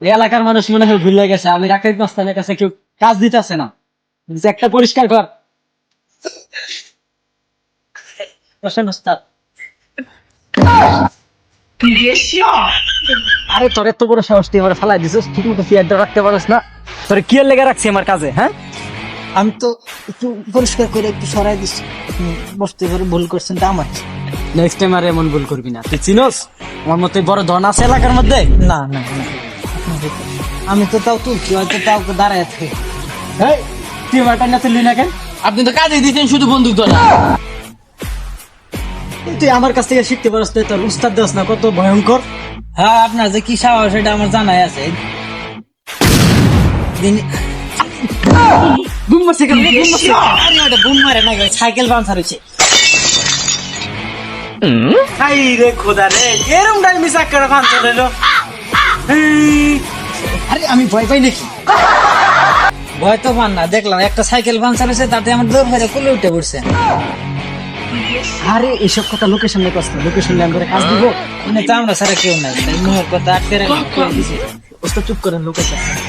এলাকার মানুষ মনে হয় ভুলে গেছে। আমি রাকেশ মাস্তানের কাছে কেউ কাজ দিতেছে না। যে একটা পরিষ্কার কর। আরে তোর এত বড় সাহস তুই আমার ফালাই দিছিস। ঠিক মতো রাখতে পারিস না। তোর কি লেগে রাখছি আমার কাজে হ্যাঁ? আমি তো একটু পরিষ্কার করে একটু সরাই আপনি বসতে পারে ভুল করছেন তা আমার। নেক্সট টাইম আর এমন ভুল করবি না। তুই চিনোস? আমার মতো বড় ধন আছে এলাকার মধ্যে? না না না। আমি তো তাও তুলছি হয়তো তাও দাঁড়ায় থাকে এই, তুই আমার টান্না তুললি না কেন? আপনি তো কাজে দিচ্ছেন শুধু বন্দুক ধরা। তুই আমার কাছ থেকে শিখতে পারস না তোর উস্তাদ দেস না কত ভয়ঙ্কর। হ্যাঁ আপনার যে কি সাহস এটা আমার জানাই আছে। বুম মারছে কেন? বুম মারছে আরে ওটা বুম মারে না সাইকেল পাঞ্চার হয়েছে। হাই রে খোদা রে এরম মিস করে পাঞ্চার হইল। আরে, আমি ভয় পাই নাকি? ভয় তো পান না, দেখলাম একটা সাইকেল পাঞ্চার হয়েছে, তাতে আমার দৌড় ফেরে কুলে উঠে পড়ছে। আরে এইসব কথা লোকের সামনে কষ্ট লোকের সামনে আমি করে কাজ দিব। মানে তো আমরা ছাড়া কেউ নাই মোহর কথা আটকে রাখি ওস্তাদ, চুপ করেন লোকের সামনে